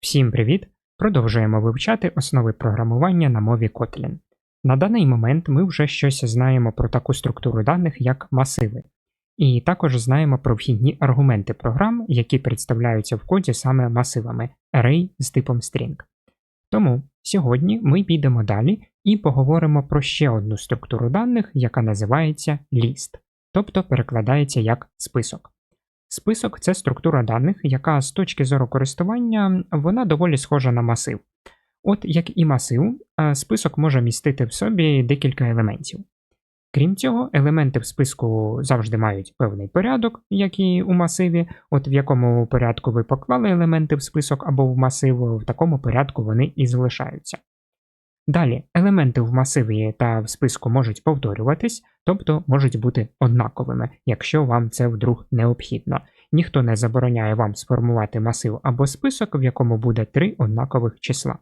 Всім привіт! Продовжуємо вивчати основи програмування на мові Kotlin. На даний момент ми вже щось знаємо про таку структуру даних, як масиви, і також знаємо про вхідні аргументи програм, які представляються в коді саме масивами array з типом string. Тому сьогодні ми підемо далі і поговоримо про ще одну структуру даних, яка називається ліст, тобто перекладається як список. Список це структура даних, яка з точки зору користування вона доволі схожа на масив. От як і масив, е, список може містити в собі декілька елементів. Крім цього, елементи в списку завжди мають певний порядок, як і у масиві, от в якому порядку ви поклали елементи в список або в масив, в такому порядку вони і залишаються. Далі, елементи в масиві та в списку можуть повторюватись, тобто можуть бути однаковими, якщо вам це вдруг необхідно. Ніхто не забороняє вам сформувати масив або список, в якому буде три однакових числа.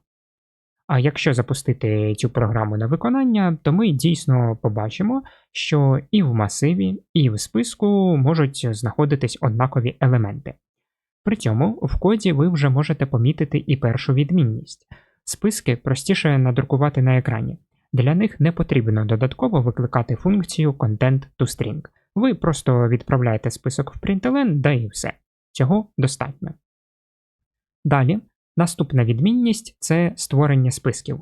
А якщо запустити цю програму на виконання, то ми дійсно побачимо, що і в масиві, і в списку можуть знаходитись однакові елементи. При цьому в коді ви вже можете помітити і першу відмінність. Списки простіше надрукувати на екрані. Для них не потрібно додатково викликати функцію content-to-string. Ви просто відправляєте список в println, да і все. Цього достатньо. Далі, наступна відмінність це створення списків.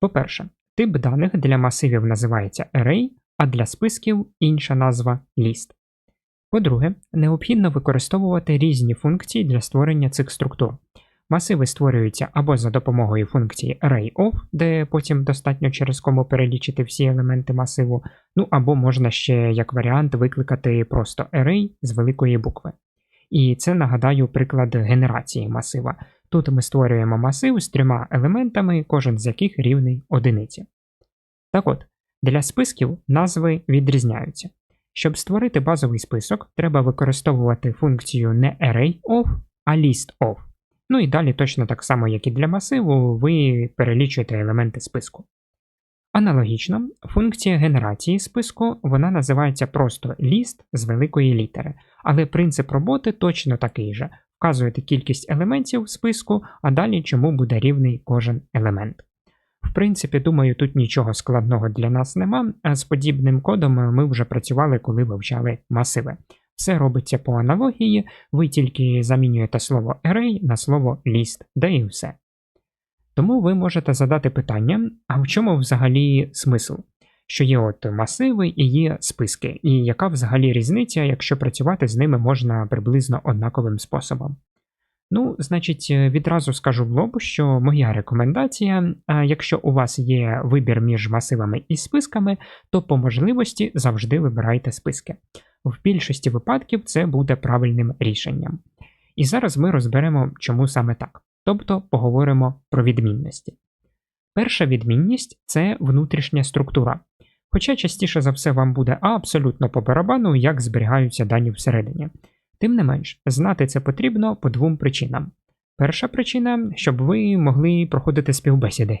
По-перше, тип даних для масивів називається array, а для списків інша назва list. По-друге, необхідно використовувати різні функції для створення цих структур. Масиви створюються або за допомогою функції ArrayOf, де потім достатньо через кому перелічити всі елементи масиву, ну або можна ще як варіант викликати просто array з великої букви. І це нагадаю приклад генерації масива. Тут ми створюємо масив з трьома елементами, кожен з яких рівний одиниці. Так от, для списків назви відрізняються. Щоб створити базовий список, треба використовувати функцію не ArrayOf, а ListOf. Ну і далі точно так само, як і для масиву, ви перелічуєте елементи списку. Аналогічно, функція генерації списку вона називається просто ліст з великої літери, але принцип роботи точно такий же. Вказуєте кількість елементів в списку, а далі чому буде рівний кожен елемент. В принципі, думаю, тут нічого складного для нас нема, а з подібним кодом ми вже працювали, коли вивчали масиви. Все робиться по аналогії, ви тільки замінюєте слово array на слово list, де і все. Тому ви можете задати питання, а в чому взагалі смисл? Що є от масиви і є списки, і яка взагалі різниця, якщо працювати з ними можна приблизно однаковим способом? Ну, значить, відразу скажу в лоб, що моя рекомендація, якщо у вас є вибір між масивами і списками, то по можливості завжди вибирайте списки. В більшості випадків це буде правильним рішенням. І зараз ми розберемо, чому саме так. Тобто поговоримо про відмінності. Перша відмінність це внутрішня структура. Хоча частіше за все вам буде абсолютно по барабану, як зберігаються дані всередині. Тим не менш, знати це потрібно по двом причинам. Перша причина, щоб ви могли проходити співбесіди.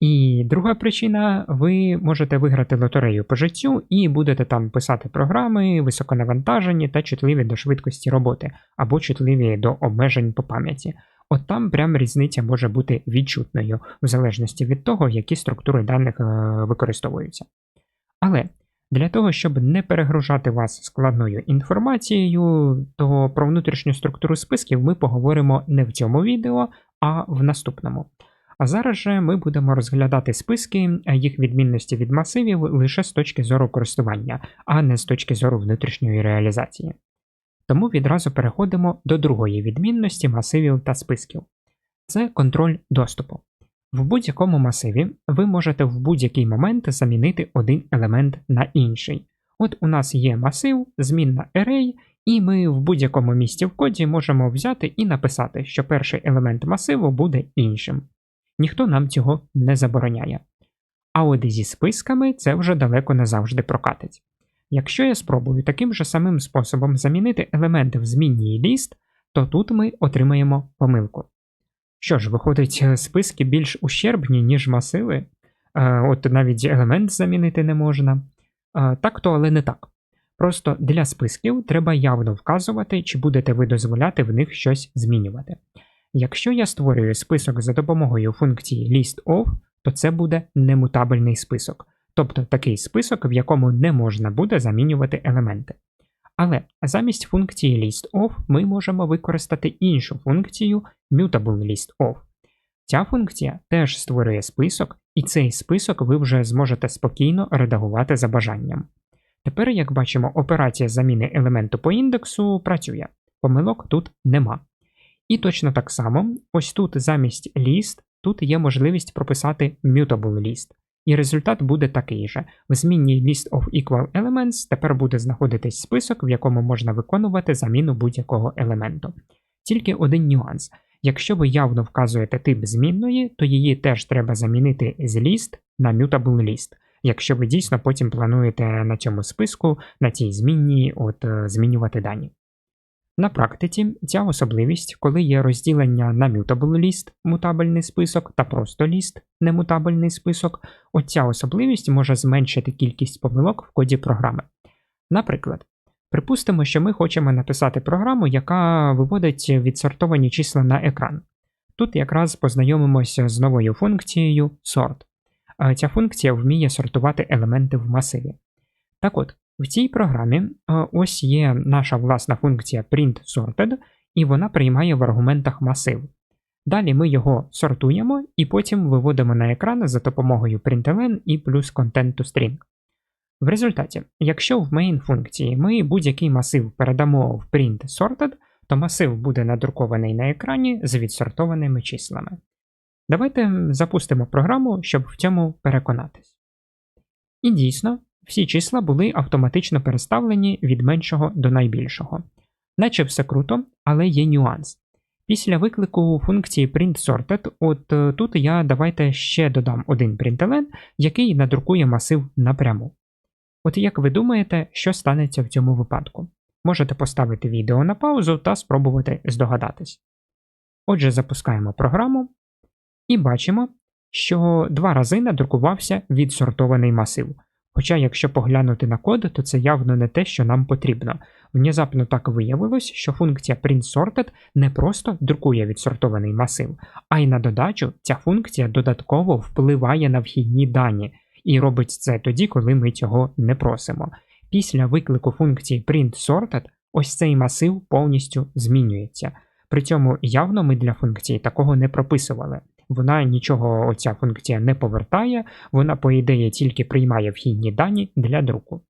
І друга причина, ви можете виграти лотерею по життю і будете там писати програми, високонавантажені та чутливі до швидкості роботи, або чутливі до обмежень по пам'яті. От там прям різниця може бути відчутною, в залежності від того, які структури даних е використовуються. Але для того, щоб не перегружати вас складною інформацією, то про внутрішню структуру списків ми поговоримо не в цьому відео, а в наступному. А зараз же ми будемо розглядати списки їх відмінності від масивів лише з точки зору користування, а не з точки зору внутрішньої реалізації. Тому відразу переходимо до другої відмінності масивів та списків. Це контроль доступу. В будь-якому масиві ви можете в будь-який момент замінити один елемент на інший. От у нас є масив, змінна array, і ми в будь-якому місці в коді можемо взяти і написати, що перший елемент масиву буде іншим. Ніхто нам цього не забороняє. А от зі списками це вже далеко не завжди прокатить. Якщо я спробую таким же самим способом замінити елементи в змінній ліст, то тут ми отримаємо помилку. Що ж, виходить, списки більш ущербні, ніж масиви? Е, от навіть елемент замінити не можна. Е, так то, але не так. Просто для списків треба явно вказувати, чи будете ви дозволяти в них щось змінювати. Якщо я створюю список за допомогою функції listOf, то це буде немутабельний список, тобто такий список, в якому не можна буде замінювати елементи. Але замість функції listOf ми можемо використати іншу функцію MutableListOf. Ця функція теж створює список, і цей список ви вже зможете спокійно редагувати за бажанням. Тепер, як бачимо, операція заміни елементу по індексу працює, помилок тут нема. І точно так само, ось тут замість list, тут є можливість прописати mutable list. І результат буде такий же. В змінній list of equal elements тепер буде знаходитись список, в якому можна виконувати заміну будь-якого елементу. Тільки один нюанс. Якщо ви явно вказуєте тип змінної, то її теж треба замінити з list на mutable list. Якщо ви дійсно потім плануєте на цьому списку, на цій змінній от, е, змінювати дані. На практиці ця особливість, коли є розділення на mutable list, мутабельний список та просто ліст, немутабельний список, оця особливість може зменшити кількість помилок в коді програми. Наприклад, припустимо, що ми хочемо написати програму, яка виводить відсортовані числа на екран. Тут якраз познайомимося з новою функцією sort. Ця функція вміє сортувати елементи в масиві. Так от, в цій програмі ось є наша власна функція printSorted, і вона приймає в аргументах масив. Далі ми його сортуємо і потім виводимо на екран за допомогою println і плюс content В результаті, якщо в main функції ми будь-який масив передамо в print то масив буде надрукований на екрані з відсортованими числами. Давайте запустимо програму, щоб в цьому переконатись. І дійсно, всі числа були автоматично переставлені від меншого до найбільшого. Наче все круто, але є нюанс. Після виклику функції printSorted, от е, тут я давайте ще додам один println, який надрукує масив напряму. От як ви думаєте, що станеться в цьому випадку? Можете поставити відео на паузу та спробувати здогадатись. Отже, запускаємо програму і бачимо, що два рази надрукувався відсортований масив. Хоча, якщо поглянути на код, то це явно не те, що нам потрібно. Внезапно так виявилось, що функція printSorted не просто друкує відсортований масив, а й на додачу ця функція додатково впливає на вхідні дані, і робить це тоді, коли ми цього не просимо. Після виклику функції printSorted ось цей масив повністю змінюється. При цьому явно ми для функції такого не прописували вона нічого оця функція не повертає, вона, по ідеї, тільки приймає вхідні дані для друку.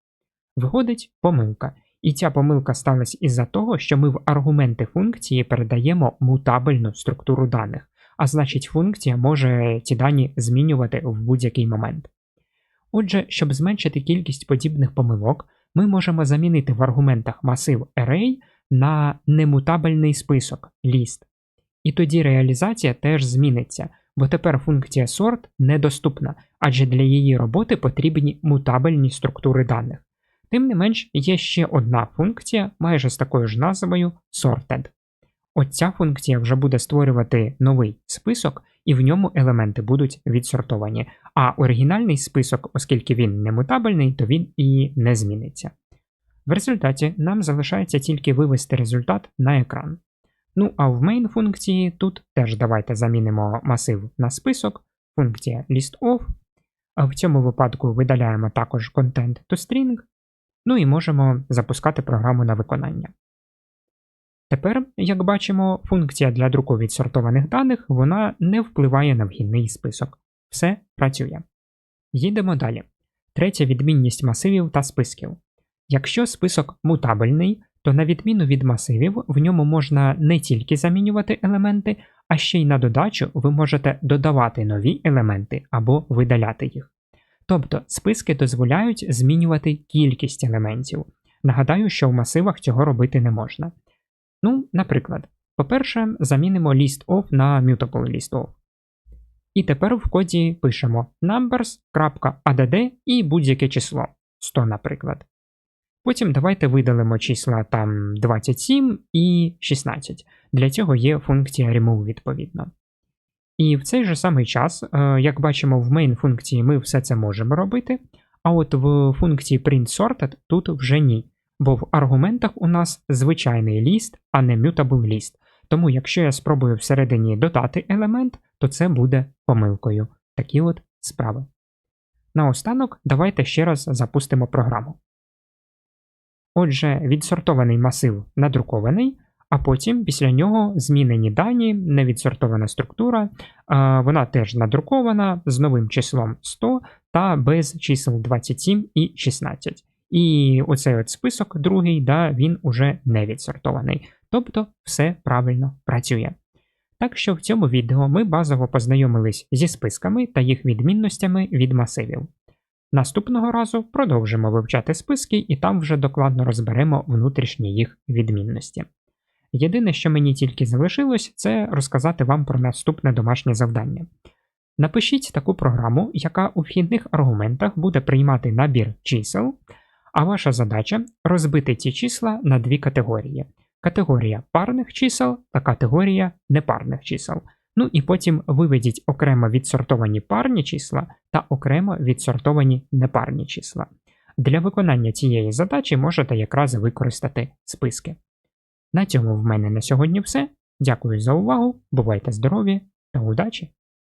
Виходить помилка. І ця помилка сталася із-за того, що ми в аргументи функції передаємо мутабельну структуру даних, а значить, функція може ці дані змінювати в будь-який момент. Отже, щоб зменшити кількість подібних помилок, ми можемо замінити в аргументах масив array на немутабельний список list. І тоді реалізація теж зміниться, бо тепер функція sort недоступна, адже для її роботи потрібні мутабельні структури даних. Тим не менш, є ще одна функція, майже з такою ж назвою sorted. Оця функція вже буде створювати новий список, і в ньому елементи будуть відсортовані. А оригінальний список, оскільки він не мутабельний, то він і не зміниться. В результаті нам залишається тільки вивести результат на екран. Ну, а в main функції тут теж давайте замінимо масив на список, функція listOf. В цьому випадку видаляємо також content to string, ну і можемо запускати програму на виконання. Тепер, як бачимо, функція для друку відсортованих даних вона не впливає на вхідний список. Все працює. Їдемо далі. Третя відмінність масивів та списків. Якщо список мутабельний, то на відміну від масивів, в ньому можна не тільки замінювати елементи, а ще й на додачу ви можете додавати нові елементи або видаляти їх. Тобто списки дозволяють змінювати кількість елементів. Нагадаю, що в масивах цього робити не можна. Ну, наприклад, по-перше, замінимо list на mutable list І тепер в коді пишемо numbers.add і будь-яке число 100, наприклад. Потім давайте видалимо числа там 27 і 16. Для цього є функція remove відповідно. І в цей же самий час, е, як бачимо, в main функції ми все це можемо робити, а от в функції print-sorted тут вже ні. Бо в аргументах у нас звичайний ліст, а не mutable ліст. Тому якщо я спробую всередині додати елемент, то це буде помилкою. Такі от справи. Наостанок, давайте ще раз запустимо програму. Отже, відсортований масив надрукований, а потім після нього змінені дані, невідсортована структура, вона теж надрукована з новим числом 100 та без чисел 27 і 16. І оцей от список другий, да, він уже не відсортований. Тобто все правильно працює. Так що в цьому відео ми базово познайомились зі списками та їх відмінностями від масивів. Наступного разу продовжимо вивчати списки і там вже докладно розберемо внутрішні їх відмінності. Єдине, що мені тільки залишилось, це розказати вам про наступне домашнє завдання. Напишіть таку програму, яка у вхідних аргументах буде приймати набір чисел, а ваша задача розбити ці числа на дві категорії: категорія парних чисел та категорія непарних чисел. Ну і потім виведіть окремо відсортовані парні числа та окремо відсортовані непарні числа. Для виконання цієї задачі можете якраз використати списки. На цьому в мене на сьогодні все. Дякую за увагу, бувайте здорові та удачі!